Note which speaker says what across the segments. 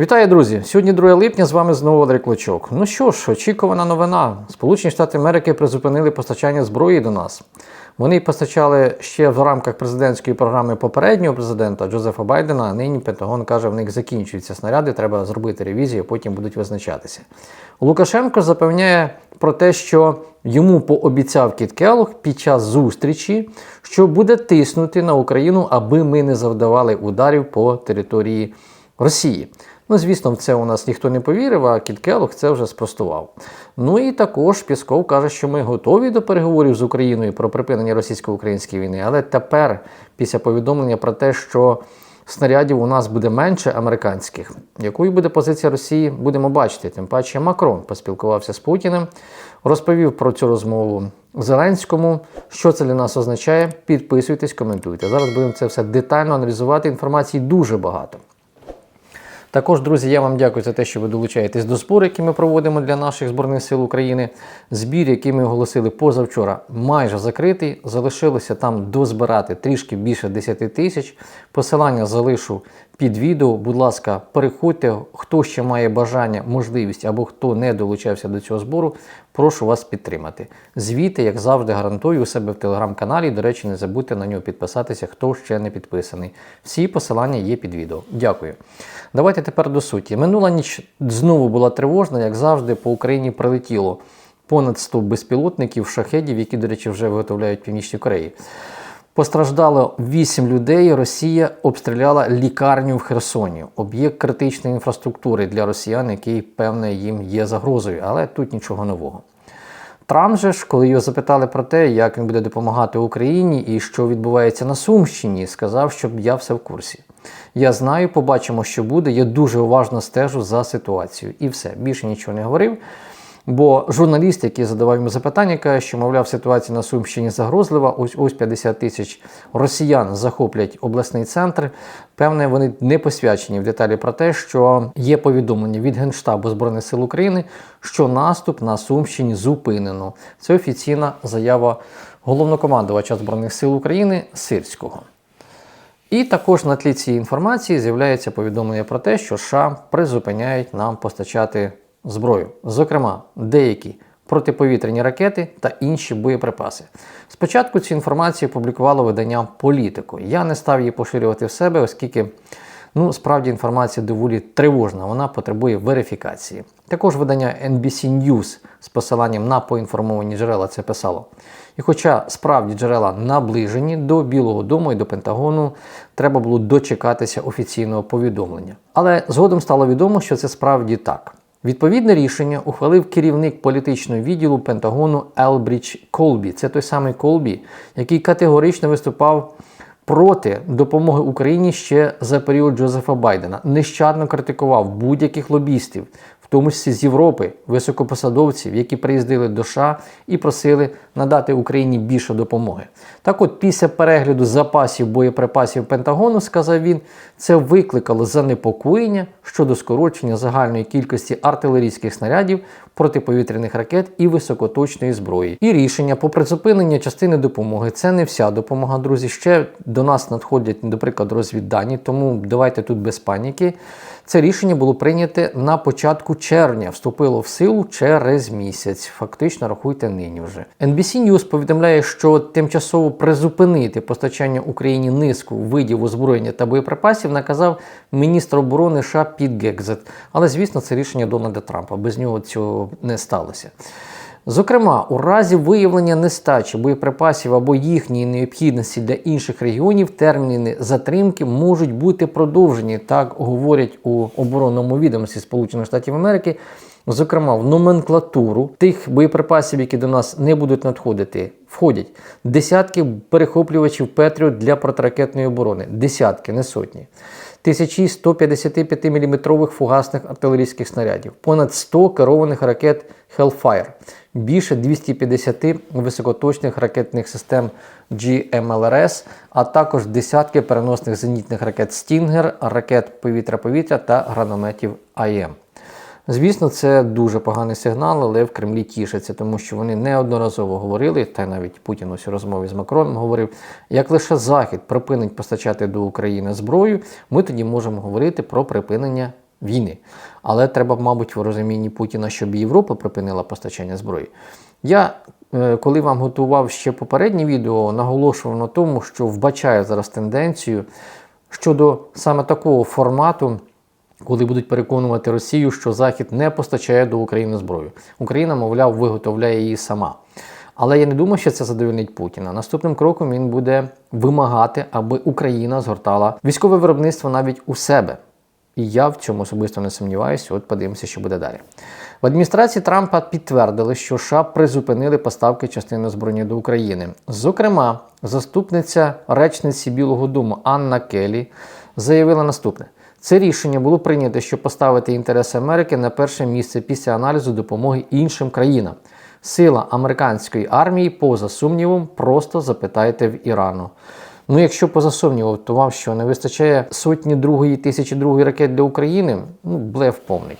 Speaker 1: Вітаю, друзі! Сьогодні 2 липня з вами знову Валерій Клочок. Ну що ж, очікувана новина. Сполучені Штати Америки призупинили постачання зброї до нас. Вони постачали ще в рамках президентської програми попереднього президента Джозефа Байдена. Нині Пентагон каже, в них закінчуються снаряди, треба зробити ревізію, потім будуть визначатися. Лукашенко запевняє про те, що йому пообіцяв Кіт Келлог під час зустрічі, що буде тиснути на Україну, аби ми не завдавали ударів по території Росії. Ну, звісно, в це у нас ніхто не повірив, а Кіт це вже спростував. Ну і також Пісков каже, що ми готові до переговорів з Україною про припинення російсько-української війни. Але тепер, після повідомлення про те, що снарядів у нас буде менше американських, якою буде позиція Росії, будемо бачити. Тим паче Макрон поспілкувався з Путіним, розповів про цю розмову Зеленському. Що це для нас означає? Підписуйтесь, коментуйте. Зараз будемо це все детально аналізувати. Інформації дуже багато. Також, друзі, я вам дякую за те, що ви долучаєтесь до збору, який ми проводимо для наших Збройних сил України. Збір, який ми оголосили позавчора, майже закритий. Залишилося там дозбирати трішки більше 10 тисяч. Посилання залишу під відео. Будь ласка, переходьте. Хто ще має бажання, можливість або хто не долучався до цього збору, прошу вас підтримати. Звіти, як завжди, гарантую у себе в телеграм-каналі. До речі, не забудьте на нього підписатися, хто ще не підписаний. Всі посилання є під відео. Дякую. Давайте тепер до суті. Минула ніч знову була тривожна, як завжди, по Україні прилетіло понад 100 безпілотників, шахедів, які, до речі, вже виготовляють в Північній Кореї. Постраждало 8 людей. Росія обстріляла лікарню в Херсоні, об'єкт критичної інфраструктури для росіян, який, певне, їм є загрозою, але тут нічого нового. Трамп же ж, коли його запитали про те, як він буде допомагати Україні і що відбувається на Сумщині, сказав, що я все в курсі. Я знаю, побачимо, що буде. Я дуже уважно стежу за ситуацією. І все, більше нічого не говорив. Бо журналіст, який задавав йому запитання, каже, що, мовляв, ситуація на Сумщині загрозлива. Ось ось 50 тисяч росіян захоплять обласний центр. Певне, вони не посвячені в деталі про те, що є повідомлення від Генштабу Збройних сил України, що наступ на Сумщині зупинено. Це офіційна заява головнокомандувача Збройних сил України Сирського. І також на тлі цієї інформації з'являється повідомлення про те, що США призупиняють нам постачати зброю, зокрема, деякі протиповітряні ракети та інші боєприпаси. Спочатку цю інформацію публікувало видання Політико. Я не став її поширювати в себе, оскільки ну, справді інформація доволі тривожна, вона потребує верифікації. Також видання NBC News з посиланням на поінформовані джерела це писало. І хоча справді джерела наближені до Білого Дому і до Пентагону, треба було дочекатися офіційного повідомлення. Але згодом стало відомо, що це справді так. Відповідне рішення ухвалив керівник політичного відділу Пентагону Елбрідж Колбі. Це той самий Колбі, який категорично виступав проти допомоги Україні ще за період Джозефа Байдена. Нещадно критикував будь-яких лобістів, в тому числі з Європи, високопосадовців, які приїздили до США і просили надати Україні більше допомоги. Так от, після перегляду запасів боєприпасів Пентагону, сказав він, це викликало занепокоєння щодо скорочення загальної кількості артилерійських снарядів, протиповітряних ракет і високоточної зброї. І рішення по призупиненню частини допомоги це не вся допомога, друзі. Ще до нас надходять, наприклад, розвіддані, тому давайте тут без паніки. Це рішення було прийняте на початку червня, вступило в силу через місяць. Фактично, рахуйте нині вже. NBC News повідомляє, що тимчасово призупинити постачання Україні низку видів озброєння та боєприпасів наказав міністр оборони США Піт Гекзет. Але звісно, це рішення Дональда Трампа. Без нього цього не сталося. Зокрема, у разі виявлення нестачі боєприпасів або їхньої необхідності для інших регіонів терміни затримки можуть бути продовжені, так говорять у оборонному відомості Сполучених Штатів Америки. Зокрема, в номенклатуру тих боєприпасів, які до нас не будуть надходити, входять десятки перехоплювачів Петріот для протиракетної оборони, десятки, не сотні. Тисячі 155 мм фугасних артилерійських снарядів, понад 100 керованих ракет Hellfire, більше 250 високоточних ракетних систем GMLRS, а також десятки переносних зенітних ракет Stinger, ракет повітря-повітря та гранатометів АЕМ. Звісно, це дуже поганий сигнал, але в Кремлі тішаться, тому що вони неодноразово говорили, та навіть Путін ось у розмові з Макроном говорив, як лише Захід припинить постачати до України зброю, ми тоді можемо говорити про припинення війни. Але треба, мабуть, в розумінні Путіна, щоб Європа припинила постачання зброї. Я, е, коли вам готував ще попереднє відео, наголошував на тому, що вбачаю зараз тенденцію щодо саме такого формату, коли будуть переконувати Росію, що Захід не постачає до України зброю. Україна, мовляв, виготовляє її сама. Але я не думаю, що це задовольнить Путіна. Наступним кроком він буде вимагати, аби Україна згортала військове виробництво навіть у себе. І я в цьому особисто не сумніваюся. От подивимося, що буде далі. В адміністрації Трампа підтвердили, що США призупинили поставки частини озброєння до України. Зокрема, заступниця речниці Білого Дому Анна Келі заявила наступне: це рішення було прийнято, щоб поставити інтереси Америки на перше місце після аналізу допомоги іншим країнам. Сила американської армії, поза сумнівом, просто запитайте в Ірану. Ну, якщо поза сумнівом, то вам що не вистачає сотні другої тисячі другої ракет для України, ну, блеф повний.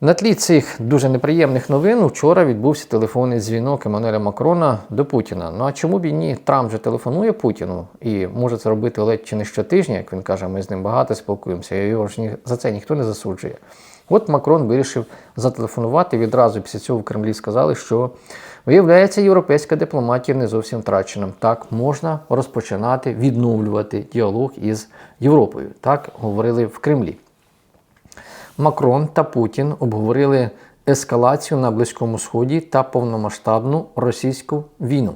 Speaker 1: На тлі цих дуже неприємних новин вчора відбувся телефонний дзвінок Еммануеля Макрона до Путіна. Ну а чому б і ні? Трамп же телефонує Путіну і може це робити ледь чи не щотижня, як він каже, ми з ним багато спілкуємося, і його ж ні, за це ніхто не засуджує. От Макрон вирішив зателефонувати. Відразу після цього в Кремлі сказали, що виявляється, європейська дипломатія не зовсім втрачена. Так можна розпочинати відновлювати діалог із Європою. Так говорили в Кремлі. Макрон та Путін обговорили ескалацію на Близькому Сході та повномасштабну російську війну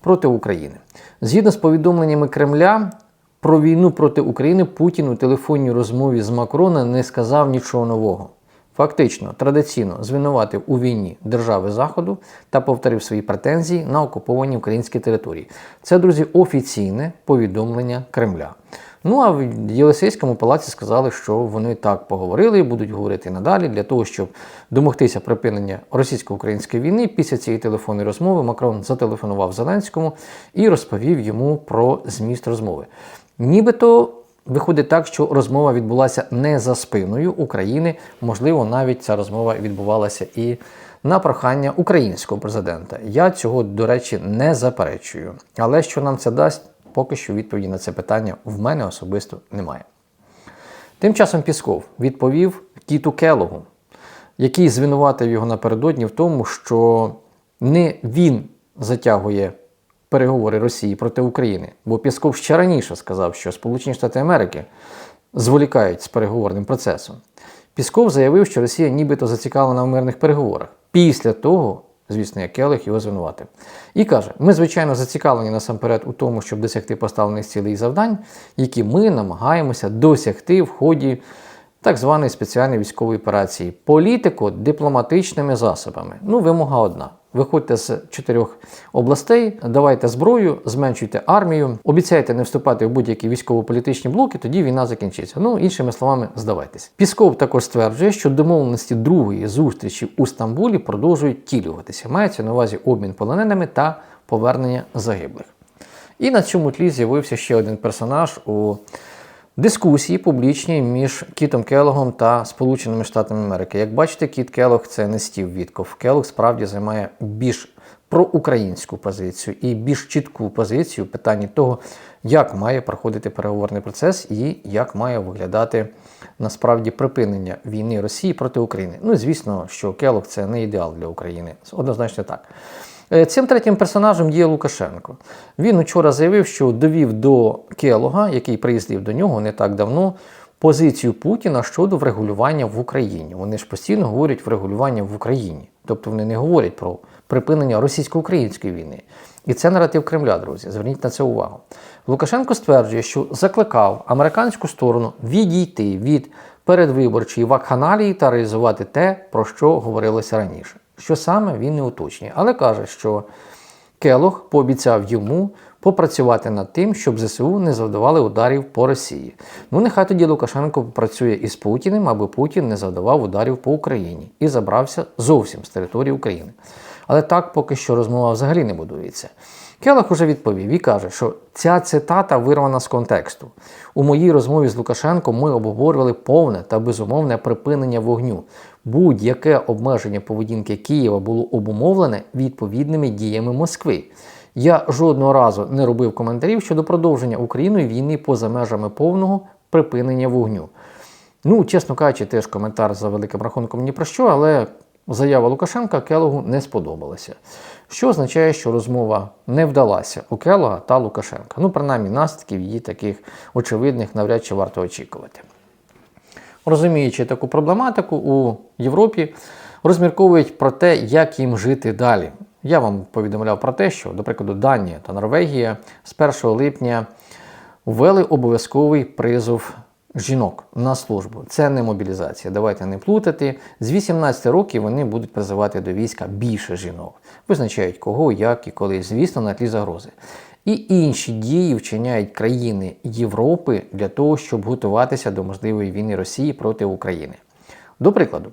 Speaker 1: проти України. Згідно з повідомленнями Кремля, про війну проти України Путін у телефонній розмові з Макрона не сказав нічого нового. Фактично, традиційно звинуватив у війні держави Заходу та повторив свої претензії на окуповані українські території. Це, друзі, офіційне повідомлення Кремля. Ну а в Єлисейському палаці сказали, що вони так поговорили і будуть говорити надалі для того, щоб домогтися припинення російсько-української війни. Після цієї телефонної розмови Макрон зателефонував Зеленському і розповів йому про зміст розмови. Нібито виходить так, що розмова відбулася не за спиною України. Можливо, навіть ця розмова відбувалася і на прохання українського президента. Я цього, до речі, не заперечую. Але що нам це дасть, поки що відповіді на це питання в мене особисто немає. Тим часом Пісков відповів Кіту Келогу, який звинуватив його напередодні в тому, що не він затягує переговори Росії проти України, бо Пісков ще раніше сказав, що Сполучені Штати Америки зволікають з переговорним процесом. Пісков заявив, що Росія нібито зацікавлена в мирних переговорах. Після того, звісно, як Келех його звинуватив. І каже: ми, звичайно, зацікавлені насамперед у тому, щоб досягти поставлених цілей і завдань, які ми намагаємося досягти в ході так званої спеціальної військової операції. Політико дипломатичними засобами. Ну, вимога одна. Виходьте з чотирьох областей, давайте зброю, зменшуйте армію, обіцяйте не вступати в будь-які військово-політичні блоки, тоді війна закінчиться. Ну, іншими словами, здавайтесь. Пісков також стверджує, що домовленості другої зустрічі у Стамбулі продовжують тілюватися. Мається на увазі обмін полоненими та повернення загиблих. І на цьому тлі з'явився ще один персонаж у Дискусії публічні між Кітом Келогом та Сполученими Штатами Америки. Як бачите, Кіт Келог це не стів Вітков. Келог справді займає більш проукраїнську позицію і більш чітку позицію в питанні того, як має проходити переговорний процес і як має виглядати насправді припинення війни Росії проти України. Ну, звісно, що Келог це не ідеал для України. Однозначно так. Е, цим третім персонажем є Лукашенко. Він учора заявив, що довів до Келога, який приїздив до нього не так давно, позицію Путіна щодо врегулювання в Україні. Вони ж постійно говорять врегулювання в Україні. Тобто вони не говорять про припинення російсько-української війни. І це наратив Кремля, друзі. Зверніть на це увагу. Лукашенко стверджує, що закликав американську сторону відійти від передвиборчої вакханалії та реалізувати те, про що говорилося раніше. Що саме він не уточнює, але каже, що Келох пообіцяв йому попрацювати над тим, щоб ЗСУ не завдавали ударів по Росії. Ну, нехай тоді Лукашенко попрацює із Путіним, аби Путін не завдавав ударів по Україні і забрався зовсім з території України. Але так поки що розмова взагалі не будується. Келах уже відповів і каже, що ця цитата вирвана з контексту. У моїй розмові з Лукашенком ми обговорювали повне та безумовне припинення вогню. Будь-яке обмеження поведінки Києва було обумовлене відповідними діями Москви. Я жодного разу не робив коментарів щодо продовження Україною війни поза межами повного припинення вогню. Ну, чесно кажучи, теж коментар за великим рахунком ні про що, але заява Лукашенка Келогу не сподобалася. Що означає, що розмова не вдалася у Келога та Лукашенка. Ну, принаймні, наслідків її таких очевидних навряд чи варто очікувати. Розуміючи таку проблематику у Європі, розмірковують про те, як їм жити далі. Я вам повідомляв про те, що, до прикладу, Данія та Норвегія з 1 липня ввели обов'язковий призов жінок на службу. Це не мобілізація. Давайте не плутати. З 18 років вони будуть призивати до війська більше жінок. Визначають кого, як і коли, звісно, на тлі загрози. І інші дії вчиняють країни Європи для того, щоб готуватися до можливої війни Росії проти України. До прикладу,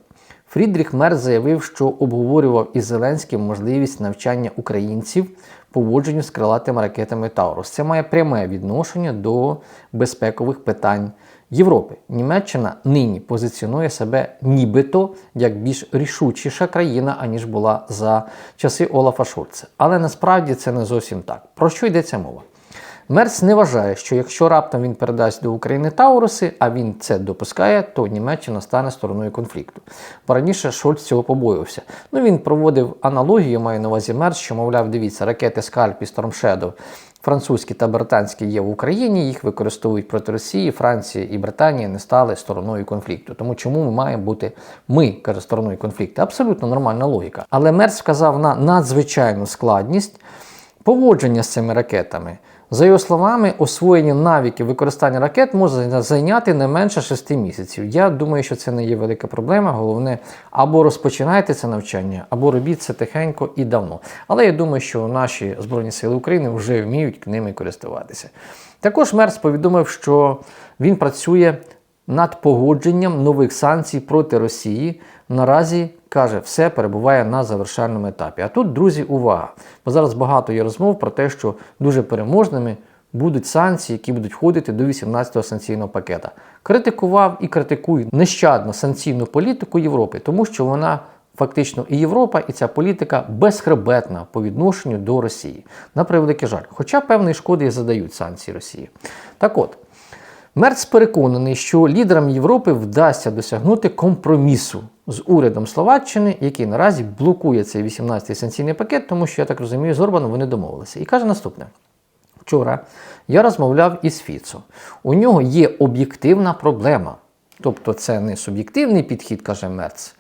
Speaker 1: Фрідріх Мер заявив, що обговорював із Зеленським можливість навчання українців поводженню з крилатими ракетами Таурус. Це має пряме відношення до безпекових питань Європи. Німеччина нині позиціонує себе нібито як більш рішучіша країна, аніж була за часи Олафа Шольца. Але насправді це не зовсім так. Про що йдеться мова? Мерц не вважає, що якщо раптом він передасть до України Тауруси, а він це допускає, то Німеччина стане стороною конфлікту. Раніше Шольц цього побоювався. Ну він проводив аналогію, маю на увазі Мерц, що, мовляв, дивіться, ракети Скальп і Storm французькі та британські є в Україні, їх використовують проти Росії, Франції і Британії не стали стороною конфлікту. Тому чому ми маємо бути ми, каже, стороною конфлікту? Абсолютно нормальна логіка. Але Мерц вказав на надзвичайну складність поводження з цими ракетами. За його словами, освоєння навиків використання ракет може зайняти не менше 6 місяців. Я думаю, що це не є велика проблема. Головне, або розпочинайте це навчання, або робіть це тихенько і давно. Але я думаю, що наші Збройні Сили України вже вміють ними користуватися. Також Мерц повідомив, що він працює над погодженням нових санкцій проти Росії. Наразі каже, все перебуває на завершальному етапі. А тут, друзі, увага! Бо зараз багато є розмов про те, що дуже переможними будуть санкції, які будуть входити до 18-го санкційного пакета. Критикував і критикує нещадно санкційну політику Європи, тому що вона. Фактично і Європа, і ця політика безхребетна по відношенню до Росії. На превеликий жаль. Хоча певної шкоди і задають санкції Росії. Так от, Мерц переконаний, що лідерам Європи вдасться досягнути компромісу з урядом Словаччини, який наразі блокує цей 18-й санкційний пакет, тому що, я так розумію, з Орбаном вони домовилися. І каже наступне. Вчора я розмовляв із Фіцо. У нього є об'єктивна проблема. Тобто це не суб'єктивний підхід, каже Мерц,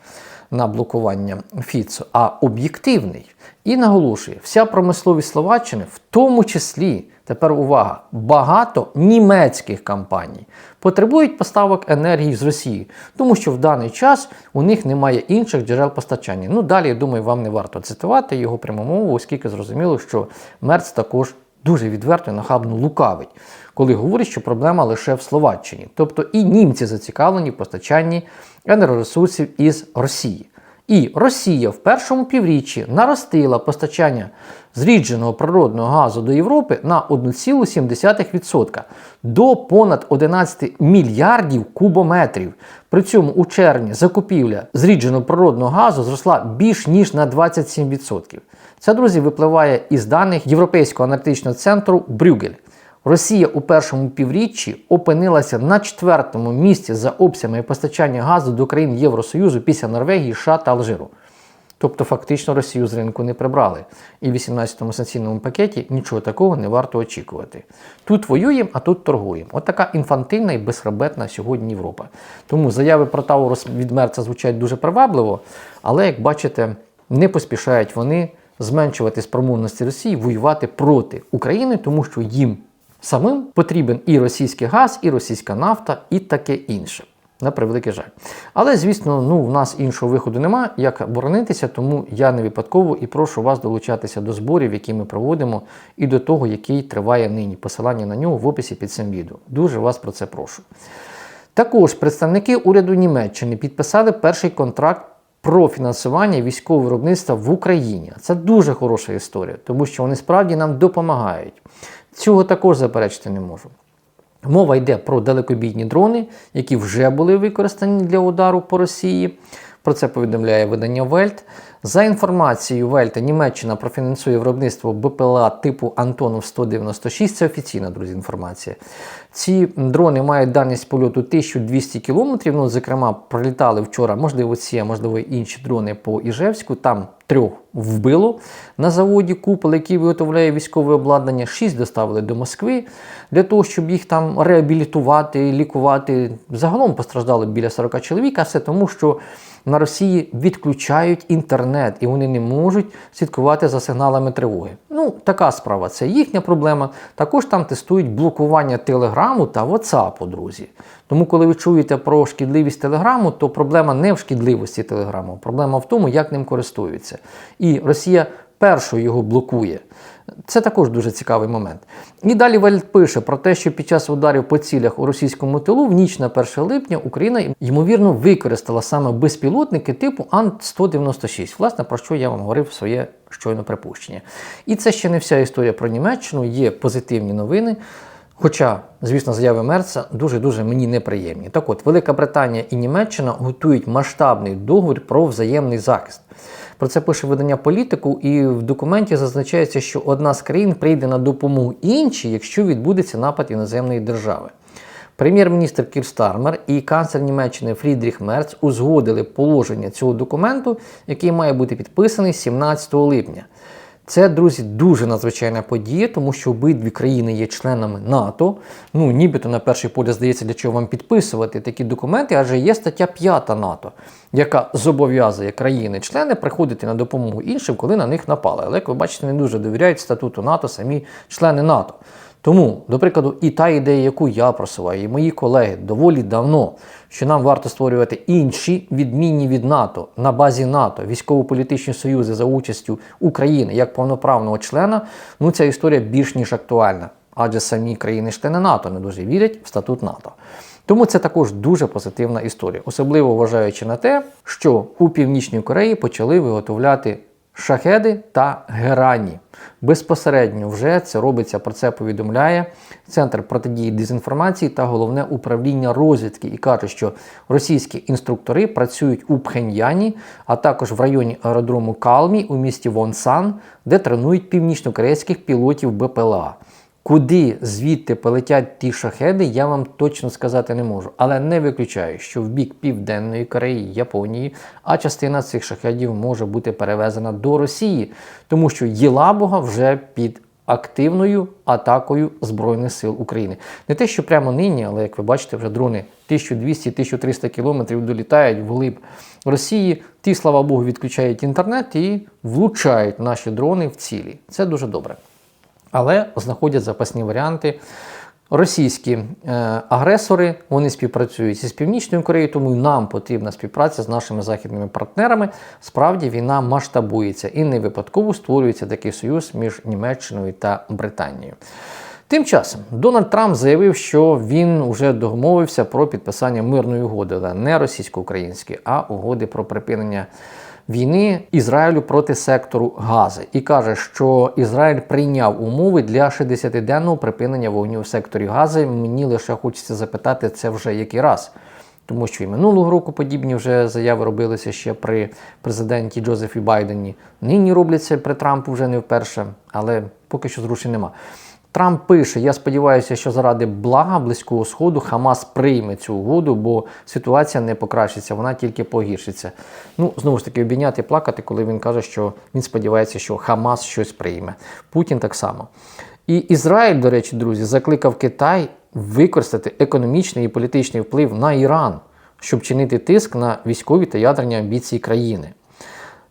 Speaker 1: на блокування Фіцо, а об'єктивний. І наголошує, вся промисловість Словаччини, в тому числі, тепер увага, багато німецьких компаній потребують поставок енергії з Росії, тому що в даний час у них немає інших джерел постачання. Ну далі, я думаю, вам не варто цитувати його пряму мову, оскільки зрозуміло, що Мерц також дуже відверто і нахабно лукавить, коли говорить, що проблема лише в Словаччині. Тобто і німці зацікавлені в постачанні енергоресурсів із Росії. І Росія в першому півріччі наростила постачання зрідженого природного газу до Європи на 1,7% до понад 11 мільярдів кубометрів. При цьому у червні закупівля зрідженого природного газу зросла більш ніж на 27%. Це, друзі, випливає із даних Європейського аналітичного центру Брюгель. Росія у першому півріччі опинилася на четвертому місці за обсягами постачання газу до країн Євросоюзу після Норвегії, США та Алжиру. Тобто, фактично, Росію з ринку не прибрали. І в 18-му санкційному пакеті нічого такого не варто очікувати. Тут воюємо, а тут торгуємо. От така інфантильна і безхребетна сьогодні Європа. Тому заяви про Таурус від Мерца звучать дуже привабливо, але, як бачите, не поспішають вони зменшувати спроможності Росії воювати проти України, тому що їм самим потрібен і російський газ, і російська нафта, і таке інше. На превеликий жаль. Але, звісно, ну, в нас іншого виходу немає, як боронитися, тому я не випадково і прошу вас долучатися до зборів, які ми проводимо, і до того, який триває нині. Посилання на нього в описі під цим відео. Дуже вас про це прошу. Також представники уряду Німеччини підписали перший контракт про фінансування військового виробництва в Україні. Це дуже хороша історія, тому що вони справді нам допомагають. Цього також заперечити не можу. Мова йде про далекобійні дрони, які вже були використані для удару по Росії. Про це повідомляє видання Вельт. За інформацією Вельта, Німеччина профінансує виробництво БПЛА типу Антонов 196. Це офіційна друзі інформація. Ці дрони мають дальність польоту 1200 км. Ну, зокрема, пролітали вчора, можливо, ці, а можливо, інші дрони по Іжевську. Там трьох вбило на заводі Купол, який виготовляє військове обладнання. Шість доставили до Москви для того, щоб їх там реабілітувати, лікувати. Загалом постраждали біля 40 чоловік, а все тому, що на Росії відключають інтернет і вони не можуть слідкувати за сигналами тривоги. Ну, така справа, це їхня проблема. Також там тестують блокування телеграму та WhatsApp, друзі. Тому, коли ви чуєте про шкідливість телеграму, то проблема не в шкідливості телеграму, проблема в тому, як ним користуються. І Росія першою його блокує. Це також дуже цікавий момент. І далі Вельт пише про те, що під час ударів по цілях у російському тилу в ніч на 1 липня Україна ймовірно використала саме безпілотники типу Ан-196. Власне, про що я вам говорив своє щойно припущення. І це ще не вся історія про Німеччину, є позитивні новини. Хоча, звісно, заяви Мерца дуже-дуже мені неприємні. Так от, Велика Британія і Німеччина готують масштабний договір про взаємний захист. Про це пише видання політику, і в документі зазначається, що одна з країн прийде на допомогу іншій, якщо відбудеться напад іноземної держави. Прем'єр-міністр Кір Стармер і канцлер Німеччини Фрідріх Мерц узгодили положення цього документу, який має бути підписаний 17 липня. Це, друзі, дуже надзвичайна подія, тому що обидві країни є членами НАТО. Ну, нібито на перший погляд здається, для чого вам підписувати такі документи, адже є стаття 5 НАТО, яка зобов'язує країни-члени приходити на допомогу іншим, коли на них напали. Але як ви бачите, не дуже довіряють статуту НАТО самі члени НАТО. Тому, до прикладу, і та ідея, яку я просуваю, і мої колеги доволі давно, що нам варто створювати інші відмінні від НАТО на базі НАТО військово-політичні союзи за участю України як повноправного члена, ну ця історія більш ніж актуальна, адже самі країни-члени НАТО не дуже вірять в статут НАТО. Тому це також дуже позитивна історія, особливо вважаючи на те, що у Північній Кореї почали виготовляти шахеди та герані. Безпосередньо вже це робиться, про це повідомляє Центр протидії дезінформації та головне управління розвідки і каже, що російські інструктори працюють у Пхеньяні, а також в районі аеродрому Калмі у місті Вонсан, де тренують північнокорейських пілотів БПЛА. Куди звідти полетять ті шахеди, я вам точно сказати не можу. Але не виключаю, що в бік Південної Кореї, Японії, а частина цих шахедів може бути перевезена до Росії, тому що Єлабуга вже під активною атакою Збройних сил України. Не те, що прямо нині, але як ви бачите, вже дрони 1200-1300 кілометрів долітають вглиб Росії. Ті, слава Богу, відключають інтернет і влучають наші дрони в цілі. Це дуже добре. Але знаходять запасні варіанти. Російські е, агресори вони співпрацюють із Північною Кореєю, тому нам потрібна співпраця з нашими західними партнерами. Справді війна масштабується і не випадково створюється такий союз між Німеччиною та Британією. Тим часом Дональд Трамп заявив, що він вже домовився про підписання мирної угоди, але не російсько-української, а угоди про припинення війни Ізраїлю проти сектору Гази і каже, що Ізраїль прийняв умови для 60-денного припинення вогню в секторі Гази. Мені лише хочеться запитати це вже який раз. Тому що і минулого року подібні вже заяви робилися ще при президенті Джозефі Байдені. Нині робляться при Трампу вже не вперше, але поки що зрушень нема. Трамп пише: я сподіваюся, що заради блага близького сходу Хамас прийме цю угоду, бо ситуація не покращиться, вона тільки погіршиться. Ну, знову ж таки, обійняти плакати, коли він каже, що він сподівається, що Хамас щось прийме. Путін так само. І Ізраїль, до речі, друзі, закликав Китай використати економічний і політичний вплив на Іран, щоб чинити тиск на військові та ядерні амбіції країни.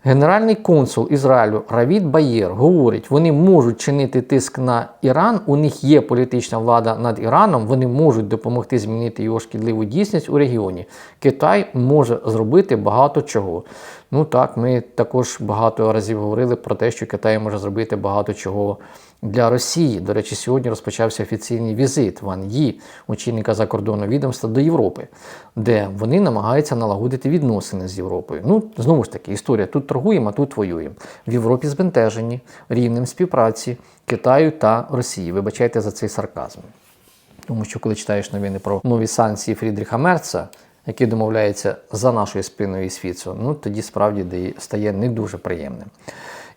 Speaker 1: Генеральний консул Ізраїлю Равід Баєр говорить, вони можуть чинити тиск на Іран, у них є політична влада над Іраном, вони можуть допомогти змінити його шкідливу дійсність у регіоні. Китай може зробити багато чого. Ну так, ми також багато разів говорили про те, що Китай може зробити багато чого для Росії. До речі, сьогодні розпочався офіційний візит Ван Ї, очільника закордонного відомства до Європи, де вони намагаються налагодити відносини з Європою. Ну, знову ж таки, історія тут торгуємо, а тут воюємо. В Європі збентежені рівнем співпраці Китаю та Росії. Вибачайте за цей сарказм. Тому що, коли читаєш новини про нові санкції Фрідріха Мерца, який домовляється за нашою спиною із Фіцо, ну тоді справді стає не дуже приємним.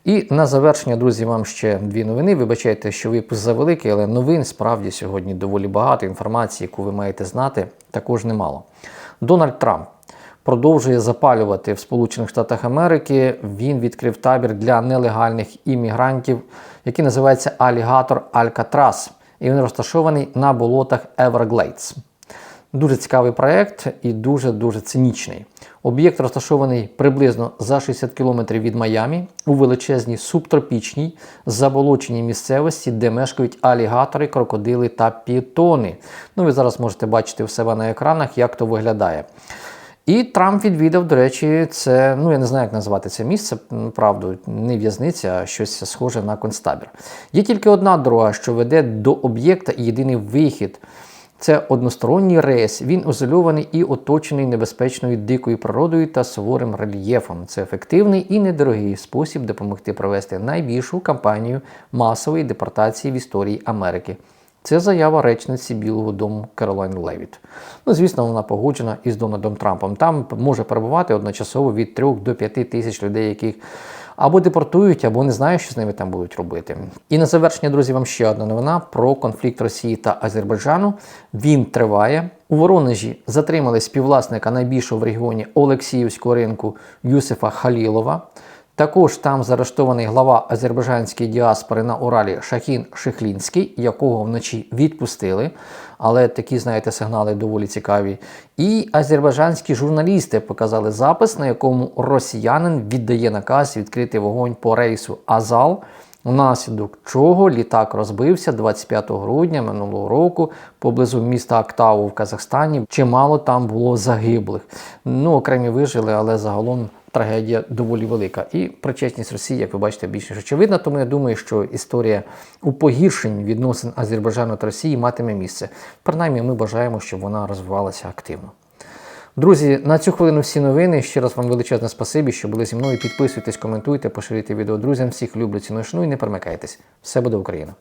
Speaker 1: І на завершення, друзі, вам ще дві новини. Вибачайте, що випуск завеликий, але новин справді сьогодні доволі багато. Інформації, яку ви маєте знати, також немало. Дональд Трамп продовжує запалювати в Сполучених Штатах Америки. Він відкрив табір для нелегальних іммігрантів, який називається Алігатор Алькатрас. І він розташований на болотах Everglades. Дуже цікавий проект і дуже-дуже цинічний. Об'єкт розташований приблизно за 60 кілометрів від Майамі у величезній субтропічній заболоченій місцевості, де мешкають алігатори, крокодили та пітони. Ну, ви зараз можете бачити у себе на екранах, як то виглядає. І Трамп відвідав, до речі, це, ну я не знаю, як назвати це місце, правду, не в'язниця, а щось схоже на концтабір. Є тільки одна дорога, що веде до об'єкта і єдиний вихід. Це односторонній рейс. Він ізольований і оточений небезпечною дикою природою та суворим рельєфом. Це ефективний і недорогий спосіб допомогти провести найбільшу кампанію масової депортації в історії Америки. Це заява речниці Білого Дому Керолайн Левіт. Ну, звісно, вона погоджена із Дональдом Трампом. Там може перебувати одночасово від 3 до 5 тисяч людей, яких або депортують, або не знаю, що з ними там будуть робити. І на завершення, друзі, вам ще одна новина про конфлікт Росії та Азербайджану. Він триває. У Воронежі затримали співвласника найбільшого в регіоні Олексіївського ринку Юсифа Халілова. Також там заарештований глава азербайджанської діаспори на Уралі Шахін Шихлінський, якого вночі відпустили. Але такі, знаєте, сигнали доволі цікаві. І азербайджанські журналісти показали запис, на якому росіянин віддає наказ відкрити вогонь по рейсу Азал. Внаслідок чого літак розбився 25 грудня минулого року поблизу міста Актау в Казахстані. Чимало там було загиблих. Ну, окремі вижили, але загалом трагедія доволі велика. І причетність Росії, як ви бачите, більш ніж очевидна. Тому я думаю, що історія у погіршенні відносин Азербайджану та Росії матиме місце. Принаймні, ми бажаємо, щоб вона розвивалася активно. Друзі, на цю хвилину всі новини. Ще раз вам величезне спасибі, що були зі мною. Підписуйтесь, коментуйте, поширюйте відео друзям. Всіх люблю, ціную, шаную і не перемикайтесь. Все буде Україна!